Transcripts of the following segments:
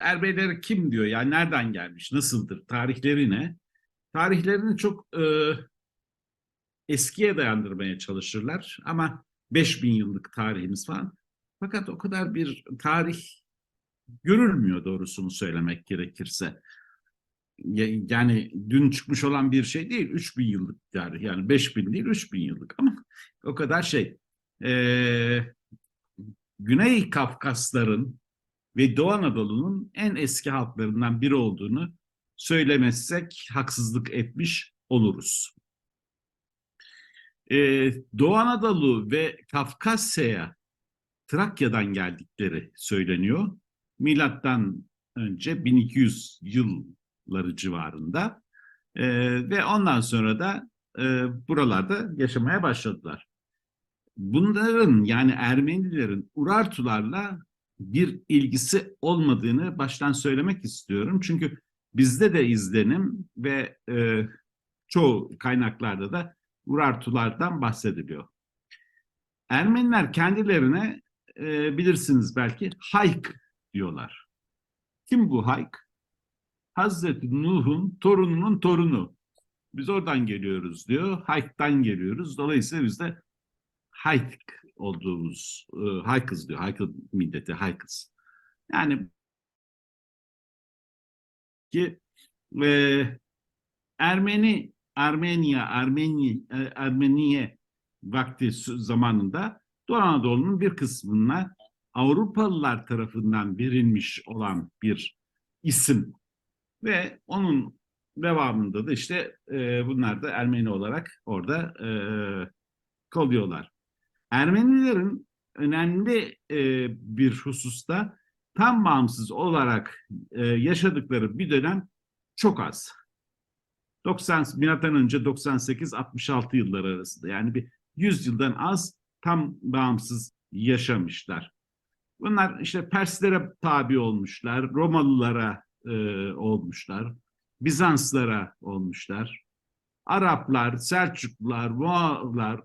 Ermenileri kim diyor? Yani nereden gelmiş? Nasıldır? Tarihleri ne? Tarihlerini çok e, eskiye dayandırmaya çalışırlar ama 5000 yıllık tarihimiz falan. Fakat o kadar bir tarih görülmüyor doğrusunu söylemek gerekirse. Ya- Yani dün çıkmış olan bir şey değil, 3000 yıllık tarih. Yani 5000 değil, 3000 yıllık ama o kadar şey. Ee, Güney Kafkasların ve Doğu Anadolu'nun en eski halklarından biri olduğunu söylemezsek haksızlık etmiş oluruz. Ee, Doğu Anadolu ve Kafkasya'ya Trakya'dan geldikleri söyleniyor. Milattan önce 1200 yılları civarında Ee, ve ondan sonra da e, buralarda yaşamaya başladılar. Bunların yani Ermenilerin Urartularla bir ilgisi olmadığını baştan söylemek istiyorum. Çünkü bizde de izlenim ve e, çoğu kaynaklarda da Urartulardan bahsediliyor. Ermeniler kendilerine e, bilirsiniz belki Hayk diyorlar. Kim bu Hayk? Hazreti Nuh'un torununun torunu. Biz oradan geliyoruz diyor. Hayk'tan geliyoruz. Dolayısıyla biz de Hayk olduğumuz, e, Haykız diyor. Haykız milleti, Haykız. Yani ki e, Ermeni, Ermenya, Ermeni, e, vakti zamanında Doğu Anadolu'nun bir kısmına Avrupalılar tarafından verilmiş olan bir isim ve onun devamında da işte e, bunlar da Ermeni olarak orada e, kalıyorlar. Ermenilerin önemli e, bir hususta tam bağımsız olarak e, yaşadıkları bir dönem çok az. 90 milattan önce 98-66 yılları arasında yani bir 100 yıldan az tam bağımsız yaşamışlar. Bunlar işte Perslere tabi olmuşlar, Romalılara e, olmuşlar, Bizanslara olmuşlar, Araplar, Selçuklular, Moğollar,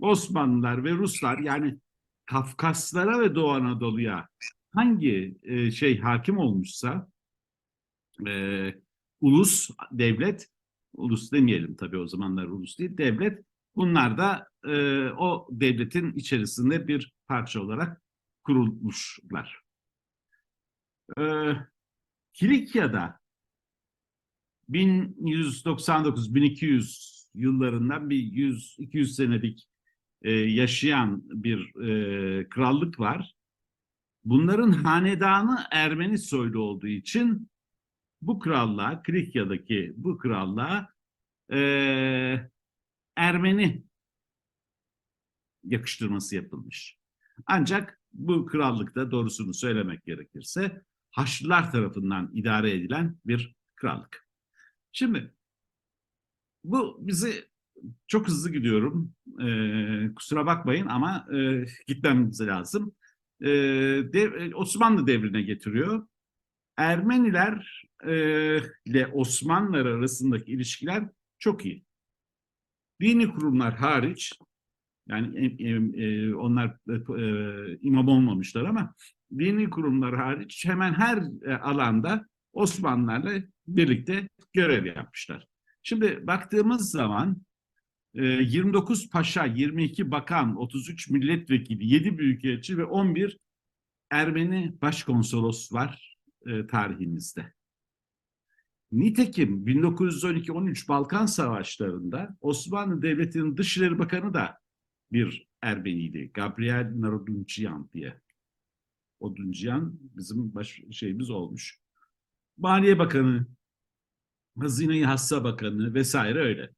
Osmanlılar ve Ruslar yani Kafkaslara ve Doğu Anadolu'ya hangi e, şey hakim olmuşsa e, ulus, devlet, ulus demeyelim tabii o zamanlar ulus değil, devlet bunlar da e, o devletin içerisinde bir parça olarak kurulmuşlar. E, Kilikya'da 1199-1200 yıllarından bir 100-200 senelik e, yaşayan bir e, krallık var. Bunların hanedanı Ermeni soylu olduğu için bu krallığa, Krikya'daki bu krallığa e, Ermeni yakıştırması yapılmış. Ancak bu krallıkta doğrusunu söylemek gerekirse Haçlılar tarafından idare edilen bir krallık. Şimdi bu bizi çok hızlı gidiyorum. Ee, kusura bakmayın ama e, gitmemiz lazım. Ee, dev- Osmanlı devrine getiriyor. Ermeniler e, ile Osmanlılar arasındaki ilişkiler çok iyi. Dini kurumlar hariç, yani e, e, e, onlar e, imam olmamışlar ama dini kurumlar hariç hemen her e, alanda Osmanlılarla birlikte görev yapmışlar. Şimdi baktığımız zaman e, 29 paşa, 22 bakan, 33 milletvekili, 7 büyükelçi ve 11 Ermeni başkonsolos var e, tarihimizde. Nitekim 1912-13 Balkan Savaşları'nda Osmanlı Devleti'nin Dışişleri Bakanı da bir Ermeniydi. Gabriel Naroduncian diye. Oduncian bizim baş şeyimiz olmuş. Maliye Bakanı, Hazine-i Hassa Bakanı vesaire öyle.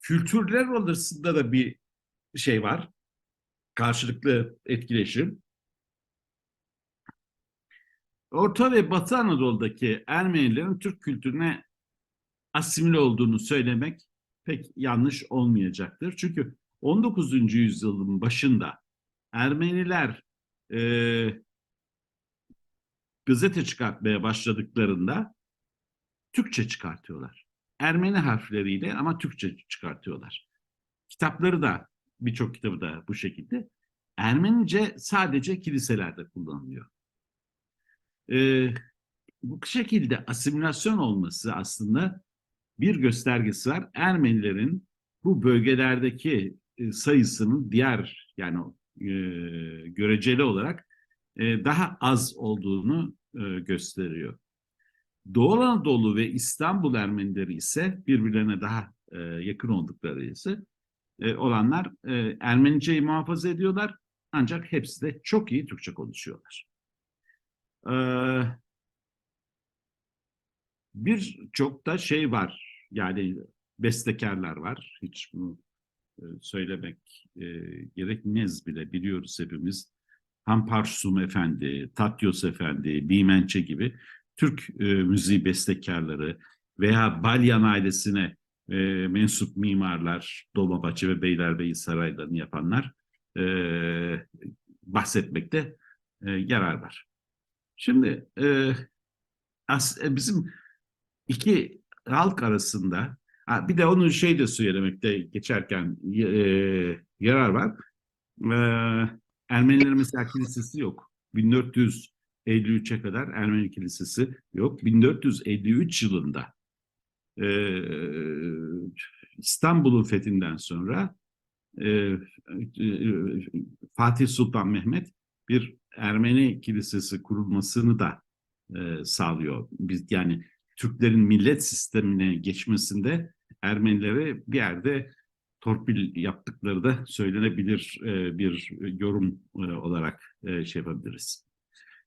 Kültürler arasında da bir şey var. Karşılıklı etkileşim. Orta ve Batı Anadolu'daki Ermenilerin Türk kültürüne asimile olduğunu söylemek pek yanlış olmayacaktır. Çünkü 19. yüzyılın başında Ermeniler e, gazete çıkartmaya başladıklarında Türkçe çıkartıyorlar. Ermeni harfleriyle ama Türkçe çıkartıyorlar. Kitapları da birçok kitabı da bu şekilde. Ermenice sadece kiliselerde kullanılıyor. e, bu şekilde asimilasyon olması aslında bir göstergesi var. Ermenilerin bu bölgelerdeki e, sayısının diğer yani e, göreceli olarak e, daha az olduğunu e, gösteriyor. Doğu Anadolu ve İstanbul Ermenileri ise birbirlerine daha e, yakın oldukları ise e, olanlar e, Ermeniceyi muhafaza ediyorlar ancak hepsi de çok iyi Türkçe konuşuyorlar. E, Birçok da şey var yani bestekarlar var hiç bunu e, söylemek e, gerekmez bile biliyoruz hepimiz. Hamparsum Efendi, Tatyos Efendi, Bimençe gibi Türk e, müziği bestekarları veya Balyan ailesine e, mensup mimarlar, Dolmabahçe ve Beylerbeyi saraylarını yapanlar e, bahsetmekte e, yarar var. Şimdi e, as, e, bizim iki halk arasında ha, bir de onun şey de söylemekte geçerken e, yarar var. E, Ermenilerin mesela kilisesi yok. 1453'e kadar Ermeni kilisesi yok. 1453 yılında e, İstanbul'un fethinden sonra e, e, Fatih Sultan Mehmet bir Ermeni kilisesi kurulmasını da e, sağlıyor. Biz yani Türklerin millet sistemine geçmesinde Ermenilere bir yerde torpil yaptıkları da söylenebilir e, bir yorum e, olarak e, şey yapabiliriz.